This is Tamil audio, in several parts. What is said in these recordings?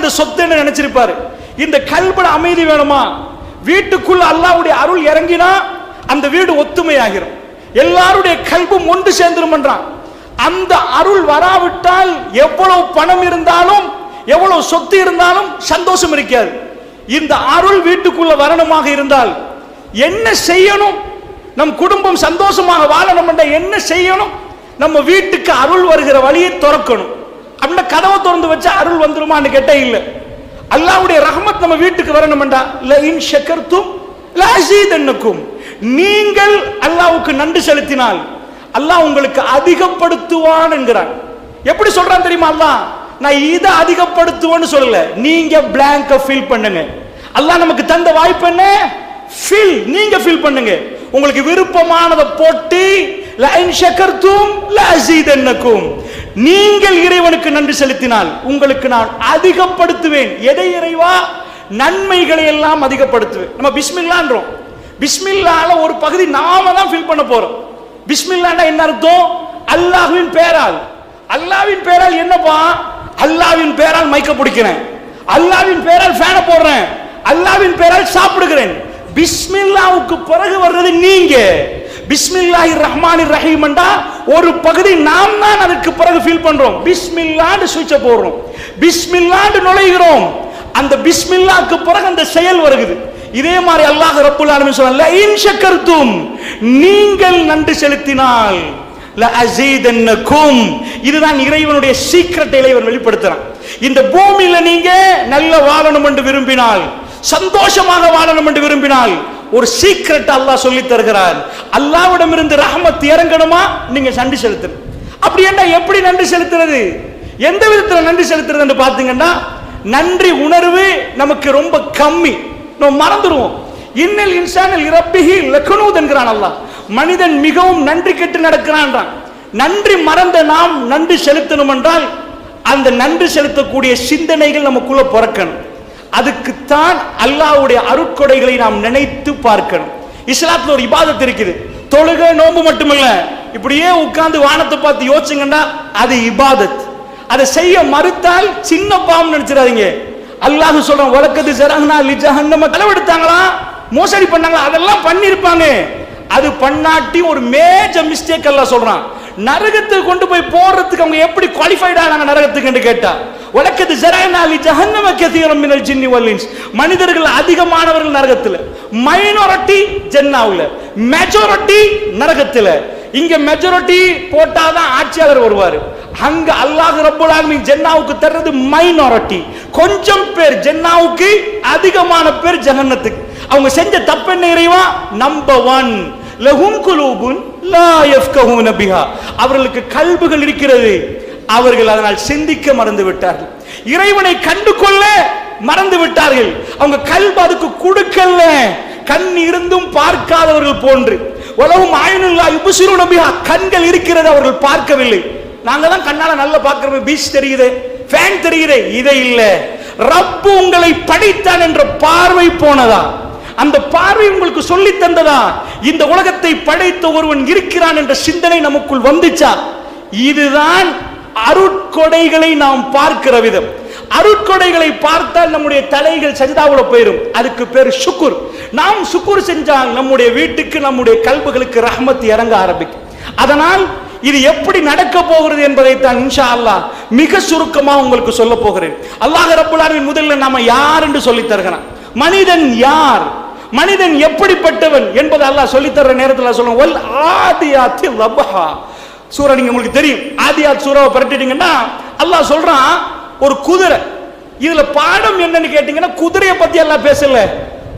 இந்த சொத்து என்ன நினைச்சிருப்பாரு? இந்த கல்பட அமைதி வேணுமா? வீட்டுக்குள்ள அல்லாவுடைய அருள் இறங்கினா அந்த வீடு ஒத்துமையாகிரும். எல்லாருடைய கல்பும் ஒன்று சேர்ந்துருமன்றான். அந்த அருள் வராவிட்டால் எவ்வளவு பணம் இருந்தாலும் எவ்வளவு சொத்து இருந்தாலும் சந்தோஷம் இருக்காது. இந்த அருள் வீட்டுக்குள்ள வரணுமாக இருந்தால் என்ன செய்யணும்? நம் குடும்பம் சந்தோஷமாக வாழணும் என்ற என்ன செய்யணும்? நம்ம வீட்டுக்கு அருள் வருகிற வழியை திறக்கணும். அப்படின்னா கதவை திறந்து வச்சா அருள் வந்துருமான்னு கேட்டே இல்லை. அல்லாவுடைய ரஹமத் நம்ம வீட்டுக்கு வரணும்டா லயின் ஷக்கர்த்தும் ஷக்கர்தும் நீங்கள் அல்லாவுக்கு நன்றி செலுத்தினால் அல்லாஹ் உங்களுக்கு அதிகப்படுத்துவான் என்கிறான். எப்படி சொல்றான் தெரியுமா அல்லாஹ்? நான் இதை அதிகப்படுத்துவேன்னு சொல்லல. நீங்க பிளாங்க ஃபில் பண்ணுங்க. அல்லாஹ் நமக்கு தந்த வாய்ப்பு என்ன? ஃபில் நீங்க ஃபில் பண்ணுங்க. உங்களுக்கு விருப்பமானதை போட்டு லைன் ஷக்கர்த்தும் லஅஸீதன்னக்கும் நீங்கள் இறைவனுக்கு நன்றி செலுத்தினால் உங்களுக்கு நான் அதிகப்படுத்துவேன். எதை இறைவா? நன்மைகளை எல்லாம் அதிகப்படுத்துவேன். நம்ம பிஸ்மில்லான்றோம். பிஸ்மில்லால ஒரு பகுதி நாம தான் ஃபில் பண்ண போறோம். பிஸ்மில்லான்னா என்ன அர்த்தம்? அல்லாஹ்வின் பேரால். அல்லாவின் பேரால் என்னப்பா? அல்லாஹ்வின் பேரால் மைக்க பிடிக்கிறேன். அல்லாஹ்வின் பேரால் ஃபேனை போடுறேன். அல்லாவின் பேரால் சாப்பிடுகிறேன். பிஸ்மில்லாவுக்கு பிறகு வர்றது நீங்க. பிஸ்மில்லாஹி ரஹ்மானி ரஹீம்ண்டா ஒரு பகுதி நாம் தான் அதுக்கு பிறகு ஃபீல் பண்றோம். பிஸ்மில்லான்னு சுவிட்ச போடுறோம். பிஸ்மில்லான்னு நுழைகிறோம். அந்த பிஸ்மில்லாக்கு பிறகு அந்த செயல் வருகுது. இதே மாதிரி அல்லாஹ் ரப்புல் ஆலமீன் சொல்லல இன் ஷக்கர்தும் நீங்கள் நன்றி செலுத்தினால் லஅஸீதன்னக்கும் இதுதான் இறைவனுடைய சீக்ரெட் இறைவன் வெளிப்படுத்துறான். இந்த பூமியில நீங்க நல்ல வாழணும் என்று விரும்பினால் சந்தோஷமாக வாழணும் என்று விரும்பினால் ஒரு சீக்ரெட் அல்லாஹ் சொல்லி தருகிறார் அல்லாவிடம் இருந்து ரஹமத் இறங்கணுமா? நீங்க நன்றி செலுத்தணும். அப்படி என்ன எப்படி நன்றி செலுத்துறது? எந்த விதத்துல நன்றி செலுத்துறது பார்த்தீங்கன்னா பாத்தீங்கன்னா நன்றி உணர்வு நமக்கு ரொம்ப கம்மி. நம்ம மறந்துடுவோம். இன்னல் இன்சானில் இரப்பிகி லக்கனூத் என்கிறான் அல்லாஹ். மனிதன் மிகவும் நன்றி கெட்டு நடக்கிறான்றான். நன்றி மறந்த நாம் நன்றி செலுத்தணும் என்றால் அந்த நன்றி செலுத்தக்கூடிய சிந்தனைகள் நமக்குள்ள பிறக்கணும். அதுக்குத்தான் அல்லாஹ்வுடைய அருட்கொடைகளை நாம் நினைத்து பார்க்கணும். இஸ்லாத்துல ஒரு இபாதத் இருக்குது. தொழுக நோன்பு மட்டுமல்ல. இப்படியே உட்கார்ந்து வானத்தை பார்த்து யோசிச்சுங்கன்னா அது இபாதத். அதை செய்ய மறுத்தால் சின்ன பாவம் நினைச்சிடாதீங்க. அல்லாஹ் சொல்றான் வழக்கத்து சரங்கனா லிஜஹன்னம களவெடுத்தாங்களா மோசடி பண்ணாங்களா? அதெல்லாம் பண்ணிருப்பாங்க அது பண்ணாட்டி ஒரு மேஜர் மிஸ்டேக் எல்லாம் சொல்றான். நரகத்துக்கு கொண்டு போய் போடுறதுக்கு அவங்க எப்படி குவாலிஃபைட் ஆனாங்க நரகத்துக்கு கேட்டா? வழக்கத்து ஜரானாலி ஜஹன்னம கதீரம் மினல் ஜின்னி வல்லின்ஸ் மனிதர்கள் அதிகமானவர்கள் நரகத்துல. மைனாரிட்டி ஜென்னாவுல. மெஜாரிட்டி நரகத்துல. இங்க மெஜாரிட்டி போட்டாதான் ஆட்சியாளர் வருவார். அங்க அல்லாஹ் ரப்பல் ஆலமீன் ஜென்னாவுக்கு தர்றது மைனாரிட்டி. கொஞ்சம் பேர் ஜென்னாவுக்கு அதிகமான பேர் ஜஹன்னத்துக்கு. அவங்க செஞ்ச தப்பு என்ன இறைவா? நம்பர் ஒன் லஹும் குலூபுன் லா யஃப்கஹூன பிஹா. அவர்களுக்கு கல்புகள் இருக்கிறது. அவர்கள் அதனால் சிந்திக்க மறந்து விட்டார்கள் இறைவனை கண்டு கொள்ள மறந்து விட்டார்கள் அவங்க கல்வி அதுக்கு கொடுக்கல கண் இருந்தும் பார்க்காதவர்கள் போன்று. உலகம் ஆயினுல்லா இபுசிரு நம்பியா கண்கள் இருக்கிறது அவர்கள் பார்க்கவில்லை. நாங்க தான் கண்ணால நல்லா பார்க்கிறோம். பீச் தெரியுது? ஃபேன் தெரியுது? இதை இல்ல. ரப்பு உங்களை படைத்தான் என்ற பார்வை போனதா? அந்த பார்வை உங்களுக்கு சொல்லி தந்ததா? இந்த உலகத்தை படைத்த ஒருவன் இருக்கிறான் என்ற சிந்தனை நமக்குள் வந்துச்சா? இதுதான் அருட்கொடைகளை நாம் பார்க்கிற விதம். அருட்கொடைகளை பார்த்தால் நம்முடைய தலைகள் சஜிதாவில் போயிடும் அதுக்கு பேர் சுக்குர் நாம் சுக்குர் செஞ்சால் நம்முடைய வீட்டுக்கு நம்முடைய கல்புகளுக்கு ரஹமத் இறங்க ஆரம்பிக்கும். அதனால் இது எப்படி நடக்க போகிறது என்பதை தான் இன்ஷா அல்லாஹ் மிக சுருக்கமா உங்களுக்கு சொல்ல போகிறேன். அல்லாஹ் ரப்புல் முதலில் நாம யார் என்று சொல்லி தருகிறான். மனிதன் யார்? மனிதன் எப்படிப்பட்டவன் என்பதை அல்லாஹ் சொல்லி தர்ற நேரத்தில் சொல்லுவோம் வல் ஆதியாத்தி லபஹா சூரா நீங்க உங்களுக்கு தெரியும். ஆதியாத் சூறாவை பரட்டிட்டீங்கன்னா அல்லாஹ் சொல்றான் ஒரு குதிரை. இதுல பாடம் என்னன்னு கேட்டீங்கன்னா குதிரையை பத்தி எல்லாம் பேசல.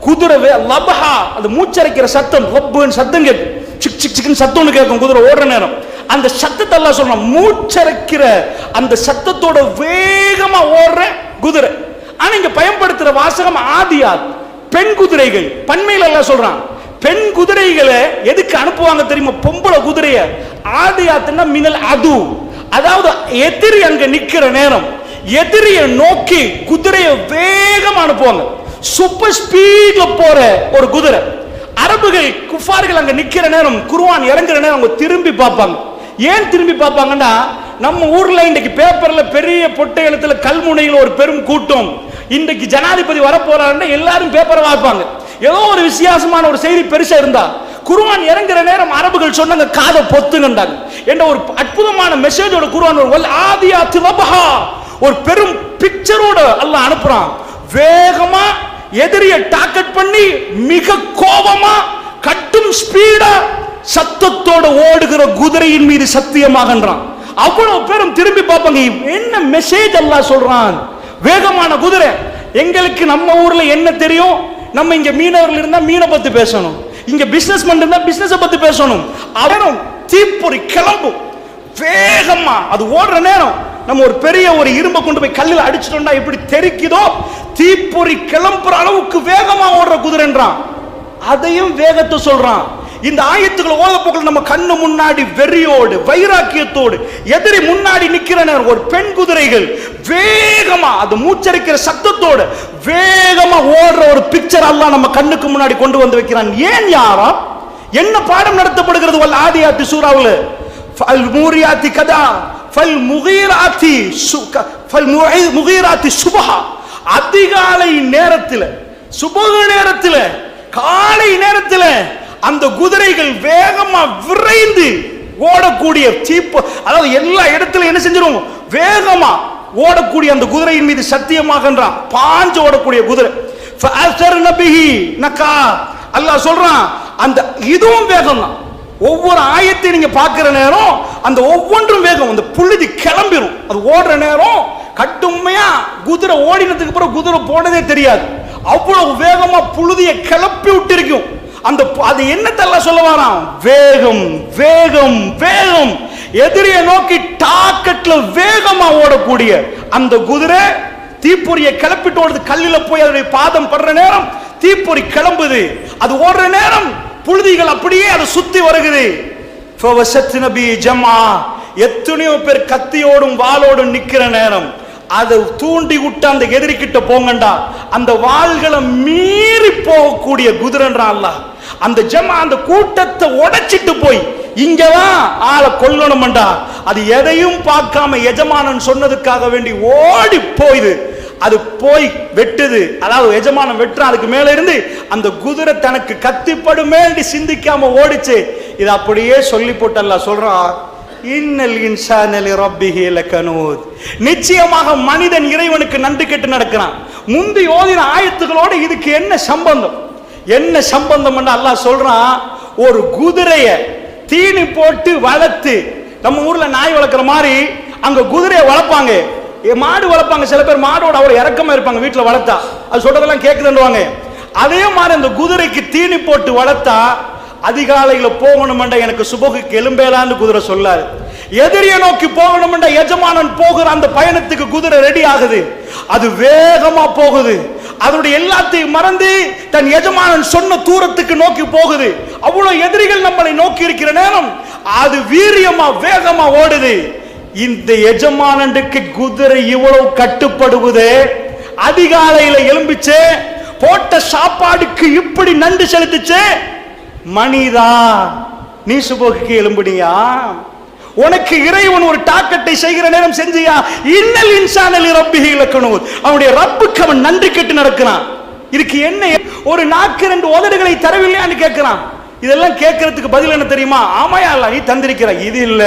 குதிரை லபஹா அது மூச்சரைக்கிற சத்தம் லப்புன்னு சத்தம் கேட்கும். சிக் சிக் சிக்னு சத்தம்னு கேட்கும் குதிரை ஓடுற நேரம். அந்த சத்தத்தை எல்லாம் சொல்றான் மூச்சரைக்கிற அந்த சத்தத்தோட வேகமா ஓடுற குதிரை. ஆனா இங்க பயன்படுத்துற வாசகம் ஆதியாத் பெண் குதிரைகள். பண்மையில எல்லாம் சொல்றான் பெண் குதிரைகளை எதுக்கு அனுப்புவாங்க தெரியுமா? பொம்பளை குதிரையை. ஆதியாத்துன்னா மினல் அது. அதாவது எதிரி அங்க நிக்கிற நேரம் எதிரியை நோக்கி குதிரையை வேகமா அனுப்புவாங்க. சூப்பர் ஸ்பீட்ல போற ஒரு குதிரை. அரபுகள் குஃபார்கள் அங்க நிக்கிற நேரம் குருவான் இறங்குற நேரம் அவங்க திரும்பி பார்ப்பாங்க. ஏன் திரும்பி பார்ப்பாங்கன்னா நம்ம ஊர்ல இன்னைக்கு பேப்பர்ல பெரிய பொட்டை எழுத்துல கல்முனையில் ஒரு பெரும் கூட்டம். இன்றைக்கு ஜனாதிபதி வரப்போறாருன்னா எல்லாரும் பேப்பரை வாய்ப்பாங்க ஏதோ ஒரு வித்தியாசமான ஒரு செய்தி பெருசா இருந்தா குருவான் இறங்குற நேரம் அரபுகள் சொன்னாங்க காதை பொத்துங்கண்டாங்க என்ற ஒரு அற்புதமான மெசேஜோட குருவான் ஒரு ஆதியா ஆதியாத்து ஒரு பெரும் பிக்சரோட அல்ல அனுப்புறான். வேகமா எதிரிய டார்கெட் பண்ணி மிக கோபமா கட்டும் ஸ்பீடா சத்தத்தோட ஓடுகிற குதிரையின் மீது சத்தியமாகன்றான். அவ்வளவு பேரும் திரும்பி பார்ப்பாங்க என்ன மெசேஜ் எல்லாம் சொல்றான்? வேகமான குதிரை. எங்களுக்கு நம்ம ஊர்ல என்ன தெரியும்? நம்ம இங்க மீனவர்கள் இருந்தா மீனை பத்தி பேசணும். இங்க பிசினஸ் இருந்தா பிசினஸ் பத்தி பேசணும். அவனும் தீப்பொறி கிளம்பும் வேகமா அது ஓடுற நேரம் நம்ம ஒரு பெரிய ஒரு இரும்பை கொண்டு போய் கல்லில் அடிச்சிட்டோம்னா எப்படி தெரிக்குதோ? தீப்பொறி கிளம்புற அளவுக்கு வேகமா ஓடுற குதிரைன்றான். அதையும் வேகத்தை சொல்றான். இந்த ஆயத்துக்களை ஓத நம்ம கண்ணு முன்னாடி வெறியோடு வைராக்கியத்தோடு எதிரி முன்னாடி நிக்கிற ஒரு பெண் குதிரைகள் வேகமா அது மூச்சரிக்கிற சத்தத்தோடு வேகமா ஓடுற ஒரு பிக்சர் எல்லாம் நம்ம கண்ணுக்கு முன்னாடி கொண்டு வந்து வைக்கிறான். ஏன் யாரா? என்ன பாடம் நடத்தப்படுகிறது? வல் ஆதியாத்தி சூறாவில் ஃபல் மூரியாத்தி கதா ஃபல் முகீராத்தி சு- ஃபல் முகீராத்தி சுபஹா. அதிகாலை நேரத்தில் சுபக நேரத்தில் காலை நேரத்தில் அந்த குதிரைகள் வேகமா விரைந்து ஓடக்கூடிய சீப்பு அதாவது எல்லா இடத்துல என்ன செஞ்சிடும் வேகமா ஓடக்கூடிய அந்த குதிரையின் மீது சத்தியமாகன்றான் பாஞ்சு ஓடக்கூடிய குதிரை. அல்லாஹ் சொல்றான் அந்த இதுவும் வேகம் தான் ஒவ்வொரு ஆயத்தை நீங்க பார்க்கிற நேரம் அந்த ஒவ்வொன்றும் வேகம் அந்த புழுதி கிளம்பிடும் அது ஓடுற நேரம் கட்டுமையா குதிரை ஓடினதுக்கு அப்புறம் குதிரை போனதே தெரியாது. அவ்வளவு வேகமா புழுதியை கிளப்பி விட்டிருக்கும். அந்த அது என்னத்தெல்லாம் சொல்ல வரான் வேகம் வேகம் வேகம். எதிரியை நோக்கி டாக்கெட்ல வேகமா ஓடக்கூடிய அந்த குதிரை தீப்பொறியை கிளப்பிட்டு ஓடுது. கல்லில போய் அதனுடைய பாதம் படுற நேரம் தீப்பொறி கிளம்புது. அது ஓடுற நேரம் புழுதிகள் அப்படியே அதை சுத்தி வருகுது. எத்தனையோ பேர் கத்தியோடும் வாளோடும் நிக்கிற நேரம். அதை தூண்டி விட்டு அந்த எதிரி கிட்ட போங்கண்டா. அந்த வாள்களை மீறி போகக்கூடிய குதிரன்றான்ல அந்த ஜமா அந்த கூட்டத்தை உடைச்சிட்டு போய் இங்கதான் ஆளை கொல்லணும்டா அது எதையும் பார்க்காம எஜமானன் சொன்னதுக்காக வேண்டி ஓடி போயுது. அது போய் வெட்டுது. அதாவது எஜமானம் வெட்டுறான். அதுக்கு மேல இருந்து அந்த குதிரை தனக்கு கத்திப்படுமேண்டி சிந்திக்காம ஓடிச்சு. இது அப்படியே சொல்லி போட்டல்ல சொல்றான் இன்னல் இன்சானலி ரப்பிஹி லகனூத். நிச்சயமாக மனிதன் இறைவனுக்கு நன்றி கெட்டு நடக்கிறான். முந்தி ஓதின ஆயத்துகளோடு இதுக்கு என்ன சம்பந்தம்? என்ன சம்பந்தம் அல்லாஹ் சொல்றான் ஒரு குதிரைய தீனி போட்டு வளர்த்து நம்ம ஊர்ல நாய் வளர்க்குற மாதிரி அங்க குதிரையை வளர்ப்பாங்க. மாடு வளர்ப்பாங்க சில பேர் மாடோட அவ்வளவு இறக்கமா இருப்பாங்க வீட்டில் வளர்த்தா. அது சொல்றதெல்லாம் கேட்குதுன்றவாங்க அதே மாதிரி அந்த குதிரைக்கு தீனி போட்டு வளர்த்தா அதிகாலையில் போகணுமெண்டா எனக்கு சுபகுக்கு எலும்பேலான்னு குதிரை சொல்லாரு. எதிரியை நோக்கி போகணுமெண்டா எஜமானன் போகிற அந்த பயணத்துக்கு குதிரை ரெடி ஆகுது. அது வேகமா போகுது. அதனுடைய எல்லாத்தையும் மறந்து தன் எஜமானன் சொன்ன தூரத்துக்கு நோக்கி போகுது. அவ்வளவு எதிரிகள் நம்மளை நோக்கி இருக்கிற நேரம் அது வீரியமா வேகமா ஓடுது. இந்த எஜமானனுக்கு குதிரை இவ்வளவு கட்டுப்படுவது அதிகாலையில எலும்பிச்சு போட்ட சாப்பாடுக்கு இப்படி நன்றி செலுத்துச்சு. மணிதா நீ சுபோக்கு எலும்புனியா உனக்கு இறைவன் ஒரு டாக்கெட்டை செய்கிற நேரம் செஞ்சியா? இன்னல் இன்சானல் ரப்பி இலக்கணும் அவனுடைய ரப்புக்கு அவன் நன்றி கெட்டு நடக்கிறான். இதுக்கு என்ன? ஒரு நாக்கு ரெண்டு உதடுகளை தரவில்லையான்னு கேட்கிறான். இதெல்லாம் கேட்கறதுக்கு பதில் என்ன தெரியுமா? ஆமாயா அல்ல நீ தந்திருக்கிற இது இல்ல.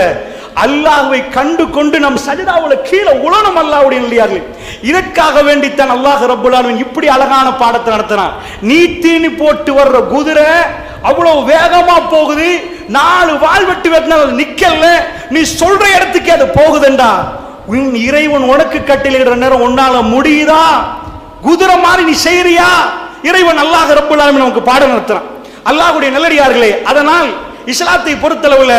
அல்லாஹுவை கண்டு கொண்டு நம் சஜிதாவுல கீழே உலனம் அல்லாவுடைய இல்லையார்கள் இதற்காக வேண்டித்தான் அல்லாஹ் ரப்புல் இப்படி அழகான பாடத்தை நடத்தினான். நீ தீனி போட்டு வர்ற குதிரை அவ்வளவு வேகமா போகுது. நாலு வால் வெட்டி வெட்டினா நிக்கல நீ சொல்ற இடத்துக்கு அது போகுதுண்டா. உன் இறைவன் உனக்கு கட்டிலிடுற நேரம் உன்னால முடியுதா? குதிரை மாதிரி நீ செய்யறியா இறைவன் அல்லாஹ் ரப்புல் ஆலமீன் நமக்கு பாடம் நடத்துறான். அல்லாஹுடைய நல்லடியார்களே அதனால் இஸ்லாத்தை பொறுத்தளவுல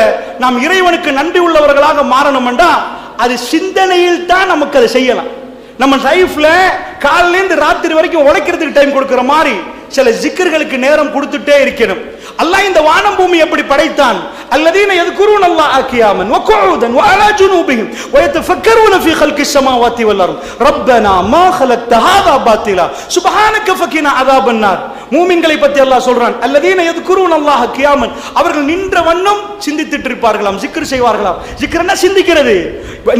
நாம் இறைவனுக்கு நன்றி உள்ளவர்களாக மாறணும் அது சிந்தனையில் தான் நமக்கு அதை செய்யலாம். நம்ம லைஃப்ல காலையில ராத்திரி வரைக்கும் உழைக்கிறதுக்கு டைம் கொடுக்குற மாதிரி சில ஜிக்கர்களுக்கு நேரம் கொடுத்துட்டே இருக்கணும். அல்லாஹ் இந்த வானம் பூமி எப்படி படைத்தான் الذين يذكرون الله قياما وقعودا وعلى جنوبهم ويتفكرون في خلق السماوات والارض ربنا ما خلقت هذا باطلا سبحانك فقنا عذاب النار மூமின்களை பத்தி அல்லாஹ் சொல்றான் அல்லதீன எதுக்குருவன் அல்லாஹ் கியாமன் அவர்கள் நின்ற வண்ணம் சிந்தித்துட்டு இருப்பார்களாம் ஜிக்ர் செய்வார்களாம் ஜிக்ர்னா சிந்திக்கிறது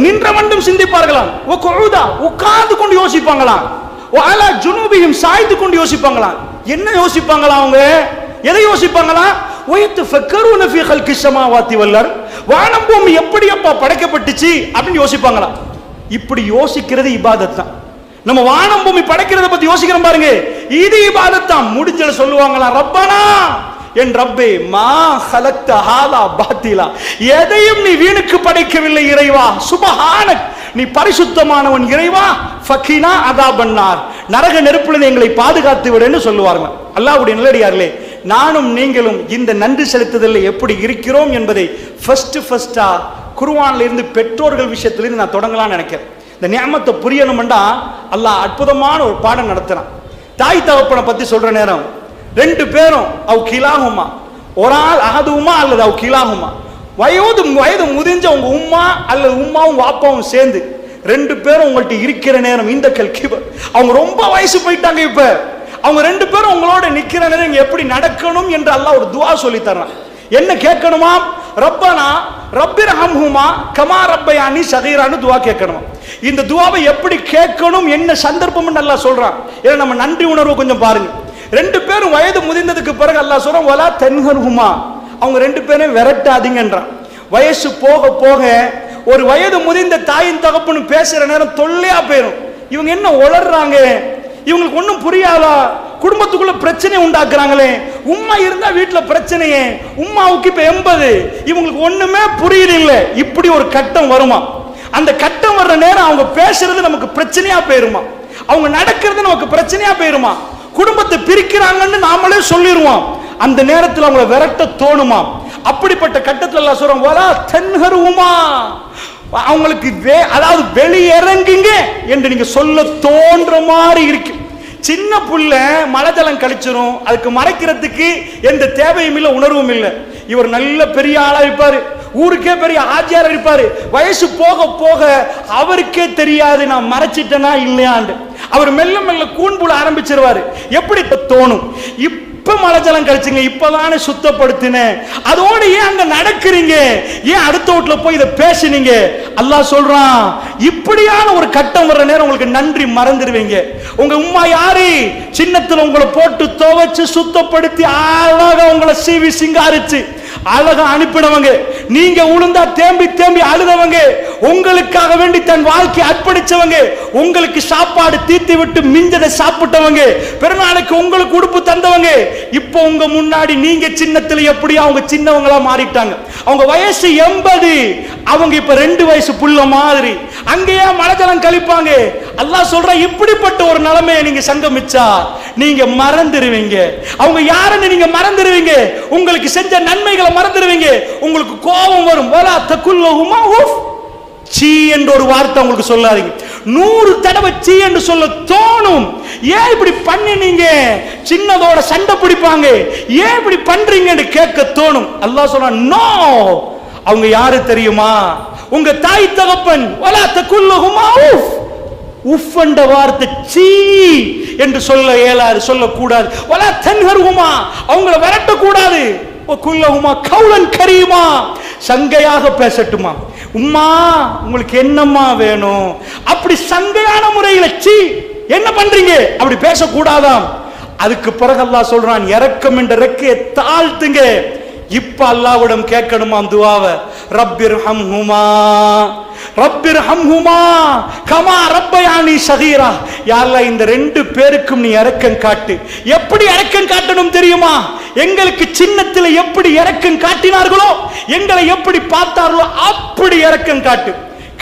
நின்ற வண்ணம் சிந்திப்பார்களாம் ஓ கொழுதா உட்கார்ந்து கொண்டு யோசிப்பாங்களாம் ஓ அலா ஜுனூபியும் சாய்த்து கொண்டு யோசிப்பாங்களாம் என்ன யோசிப்பாங்களாம் அவங்க எதை யோசிப்பாங்களாம் ஒய்த்து ஃபக்கருன ஃபீ ஹல்கி ஸமாவாத்தி வல்லர் வானம் பூமி எப்படி அப்பா படைக்கப்பட்டுச்சு? அப்படின்னு யோசிப்பாங்களாம் இப்படி யோசிக்கிறது இபாதத் தான். நம்ம வானம் பூமி படைக்கிறத பத்தி யோசிக்கிறோம் பாருங்க. இது இபாதத் தான். முடிஞ்சல சொல்லுவாங்களா? ரப்பனா என் ரப்பே மா ஹலக்த ஹாலா பாத்திலா. எதையும் நீ வீணுக்கு படைக்கவில்லை இறைவா. சுபஹானக் நீ பரிசுத்தமானவன் இறைவா. ஃபக்கீனா அதா பண்ணார் நரக நெருப்புல எங்களை பாதுகாத்து விடுன்னு சொல்லுவாங்க அல்லாஹ்வுடைய நல்லடியார்களே நானும் நீங்களும் இந்த நன்றி செலுத்துதலில் எப்படி இருக்கிறோம் என்பதை ஃபஸ்ட்டு ஃபஸ்ட்டாக குருவான்ல இருந்து பெற்றோர்கள் விஷயத்திலிருந்து நான் தொடங்கலாம்னு நினைக்கிறேன். இந்த நியமத்தை புரியணும்டா அல்லாஹ் அற்புதமான ஒரு பாடம் நடத்துகிறான் தாய் தகப்பனை பற்றி சொல்கிற நேரம் ரெண்டு பேரும் அவ் கிலாகுமா ஒரு ஆள் அகதுமா அல்லது அவ் கிலாகுமா வயது வயது முதிஞ்ச உங்க உம்மா அல்லது உம்மாவும் வாப்பாவும் சேர்ந்து ரெண்டு பேரும் உங்கள்கிட்ட இருக்கிற நேரம் இந்த கல்கி அவங்க ரொம்ப வயசு போயிட்டாங்க இப்போ. அவங்க ரெண்டு பேரும் உங்களோட நிக்கிற நேரம் எப்படி நடக்கணும் என்று அல்லாஹ் ஒரு துவா சொல்லி தர்றான். என்ன கேட்கணுமா? ரப்பனா ரப்பிர் ஹம்ஹுமா கமா ரப்பயானி சகீரான்னு துவா கேட்கணுமா? இந்த துவாவை எப்படி கேட்கணும்? என்ன சந்தர்ப்பம் நல்லா சொல்றான். ஏன்னா நம்ம நன்றி உணர்வு கொஞ்சம் பாருங்க. ரெண்டு பேரும் வயது முதிர்ந்ததுக்கு பிறகு அல்லாஹ் சொல்றான் வலா தென்ஹர்ஹுமா. அவங்க ரெண்டு பேரும் விரட்டாதீங்கன்றான். வயசு போக போக ஒரு வயது முதிர்ந்த தாயின் தகப்புன்னு பேசுற நேரம் தொல்லையா போயிடும் இவங்க என்ன உளர்றாங்க? இவங்களுக்கு ஒன்றும் புரியாதா? குடும்பத்துக்குள்ள பிரச்சனை உண்டாக்குறாங்களே. உம்மா இருந்தா வீட்டில் பிரச்சனையே. உம்மாவுக்கு இப்ப எண்பது. இவங்களுக்கு ஒண்ணுமே புரியல இப்படி ஒரு கட்டம் வருமா? அந்த கட்டம் வர்ற நேரம் அவங்க பேசுறது நமக்கு பிரச்சனையா போயிருமா? அவங்க நடக்கிறது நமக்கு பிரச்சனையா போயிருமா? குடும்பத்தை பிரிக்கிறாங்கன்னு நாமளே சொல்லிடுவோம் அந்த நேரத்தில் அவங்கள விரட்ட தோணுமா? அப்படிப்பட்ட கட்டத்தில் எல்லாம் சொல்றோம் வலா தென்ஹருமா அவங்களுக்கு அதாவது வெளியிறங்குங்க என்று நீங்க சொல்ல தோன்ற மாதிரி இருக்கு. சின்ன புள்ள மழை ஜலம் கழிச்சிரும். அதுக்கு மறைக்கிறதுக்கு எந்த தேவையும் இல்லை உணர்வும் இல்லை. இவர் நல்ல பெரிய ஆளா இருப்பாரு. ஊருக்கே பெரிய ஆஜியார் இருப்பாரு. வயசு போக போக அவருக்கே தெரியாது நான் மறைச்சிட்டேனா இல்லையாண்டு அவர் மெல்ல மெல்ல கூண்புல ஆரம்பிச்சிருவாரு. எப்படி தோணும்? இப்ப மழை ஜலம் கழிச்சுங்க இப்பதானே சுத்தப்படுத்தினேன் அதோட ஏன் அங்க நடக்கிறீங்க? ஏன் அடுத்த வீட்டுல போய் இதை பேசினீங்க? அல்லாஹ் சொல்றான் இப்படியான ஒரு கட்டம் வர்ற நேரம் உங்களுக்கு நன்றி மறந்துடுவீங்க. உங்க உம்மா யாரு? சின்னத்துல உங்களை போட்டு துவைச்சு சுத்தப்படுத்தி அழகா உங்களை சீவி சிங்காரிச்சு அழகா அனுப்பினவங்க. நீங்க உளுந்தா தேம்பி தேம்பி அழுதவங்க உங்களுக்காக வேண்டி தன் வாழ்க்கை அர்ப்பணிச்சவங்க உங்களுக்கு சாப்பாடு தீர்த்து விட்டு மிஞ்சதை சாப்பிட்டவங்க பிறநாளைக்கு உங்களுக்கு உடுப்பு தந்தவங்க இப்போ உங்க முன்னாடி நீங்க சின்னத்துல எப்படி அவங்க சின்னவங்களா மாறிட்டாங்க. அவங்க வயசு எண்பது அவங்க இப்ப ரெண்டு வயசு புள்ள மாதிரி. அங்கேயே மலஜலம் கழிப்பாங்க. அல்லா சொல்ற இப்படிப்பட்ட ஒரு நிலைமையை நீங்க சங்கமிச்சா நீங்க மறந்துடுவீங்க அவங்க யாருன்னு நீங்க மறந்துடுவீங்க உங்களுக்கு செஞ்ச நன்மைகளை மறந்துடுவீங்க உங்களுக்கு கோபம் வரும். வலா தக்குல்லஹுமா உஃப் சீ என்ற ஒரு வார்த்தை உங்களுக்கு சொல்லாதீங்க. நூறு தடவை சீ என்று சொல்ல தோணும். ஏன் இப்படி பண்ணினீங்க? சின்னதோட சண்டை பிடிப்பாங்க. ஏன் இப்படி பண்றீங்கன்னு கேட்க தோணும். அல்லாஹ் சொல்றான் நோ. அவங்க யாரு தெரியுமா? உங்க தாய் தகப்பன் வலா தக்குல்லஹுமா உஃப் உஃப் என்ற வார்த்தை சீ என்று சொல்ல இயலாது சொல்லக்கூடாது. வலா தன்ஹருமா அவங்கள விரட்டக்கூடாது. குல்லஹுமா கவுலன் கரியுமா சங்கையாக பேசட்டுமா? உம்மா உங்களுக்கு என்னம்மா வேணும்? அப்படி சங்கையான முறையில் சீ என்ன பண்றீங்க? அப்படி பேசக்கூடாதாம். அதுக்கு பிறகு அல்லா சொல்றான் இறக்கம் என்ற ரெக்கையை தாழ்த்துங்க. இப்ப அல்லாவிடம் கேட்கணுமா துவாவ. ரப்பிர் ஹம்ஹுமா ரப்பிர் ஹம்ஹுமா கமா ரப்பயானி சகீரா. யாரா இந்த ரெண்டு பேருக்கும் நீ இறக்கம் காட்டு எப்படி இறக்கம் காட்டணும் தெரியுமா? எங்களுக்கு சின்னத்தில் எப்படி இறக்கம் காட்டினார்களோ எங்களை எப்படி பார்த்தார்களோ அப்படி இறக்கம் காட்டு.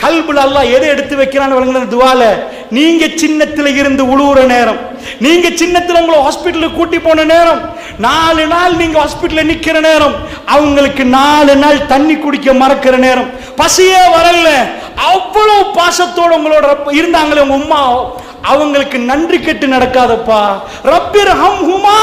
கல்புல அல்லாஹ் எதை எடுத்து வைக்கிறான்னு துவால? நீங்க சின்னத்துல இருந்து உழுவுற நேரம். நீங்க சின்னத்துல உங்களை ஹாஸ்பிட்டலுக்கு கூட்டி போன நேரம். நாலு நாள் நீங்க ஹாஸ்பிட்டலில் நிக்கிற நேரம். அவங்களுக்கு நாலு நாள் தண்ணி குடிக்க மறக்கிற நேரம். பசியே வரல. அவ்வளவு பாசத்தோடு உங்களோட இருந்தாங்களே உங்க உம்மா. அவங்களுக்கு நன்றி கெட்டு நடக்காதப்பா. ரப்பிர் ஹம் ஹுமா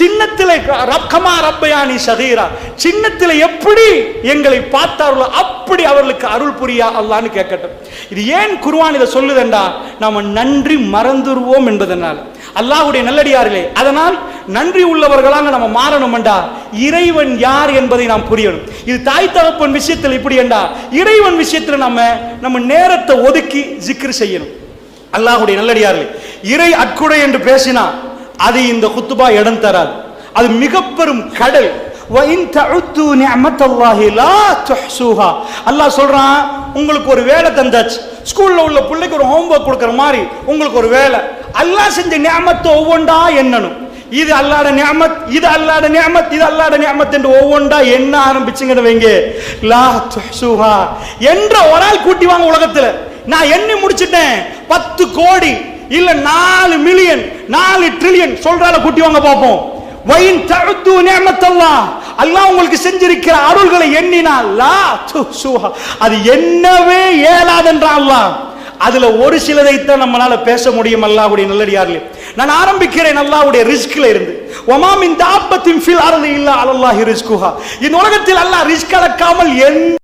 சின்னத்தில் ரக்கமா ரப்பயானி சதீரா சின்னத்தில் எப்படி எங்களை பார்த்தார்களோ அப்படி அவர்களுக்கு அருள் புரியா அல்லான்னு கேட்கட்டும். இது ஏன் குருவான் இதை சொல்லுதண்டா? நாம் நன்றி மறந்துருவோம் என்பதனால். அல்லாஹுடைய நல்லடியார்களே அதனால் நன்றி உள்ளவர்களாக நம்ம மாறணும்டா இறைவன் யார் என்பதை நாம் புரியணும். இது தாய் தகப்பன் விஷயத்தில் இப்படி என்றா? இறைவன் விஷயத்தில் நம்ம நம்ம நேரத்தை ஒதுக்கி ஜிக்ரு செய்யணும். அல்லாஹுடைய நல்லடியார்கள் இறை அற்குடை என்று பேசினா அது இந்த குத்துபா இடம் தராது. அது மிக பெரும் கடல் அல்லாஹ் சொல்றான் உங்களுக்கு ஒரு வேலை தந்தாச்சு. ஸ்கூல்ல உள்ள பிள்ளைக்கு ஒரு ஹோம்ஒர்க் கொடுக்கற மாதிரி உங்களுக்கு ஒரு வேலை. அல்லாஹ் செஞ்ச நியமத்தை ஒவ்வொன்றா என்னனும் இது அல்லாட நியமத் இது அல்லாட நியமத் இது அல்லாட நியமத் என்று ஒவ்வொன்றா என்ன ஆரம்பிச்சுங்கன்னு வைங்க. லா துஹ்சுஹா. என்ற ஒரு ஆள் கூட்டி வாங்க உலகத்துல. நான் எண்ணி முடிச்சிட்டேன். பத்து கோடி இல்ல நாலு மில்லியன் நாலு ட்ரில்லியன் சொல்றால கூட்டி வாங்க பார்ப்போம். வயின் தழுத்து நியமத்தல்லாஹ் அல்லாஹ் உங்களுக்கு செஞ்சிருக்கிற அருள்களை எண்ணினால் லா அது என்னவே இயலாதென்றா அல்லாஹ். அதுல ஒரு சிலதைத்தான் நம்மளால பேச முடியும் அல்லாஹ்வுடைய நல்லடியார்களே. நான் ஆரம்பிக்கிறேன் அல்லாஹ்வுடைய ரிஸ்க்ல இருந்து. ஒமாமின் தாபத்தின் ஃபில் அருள் இல்லா அலல்லாஹி ரிஸ்குஹா. இந்த உலகத்தில் அல்லாஹ் ரிஸ்க் அளக்காமல் எந்த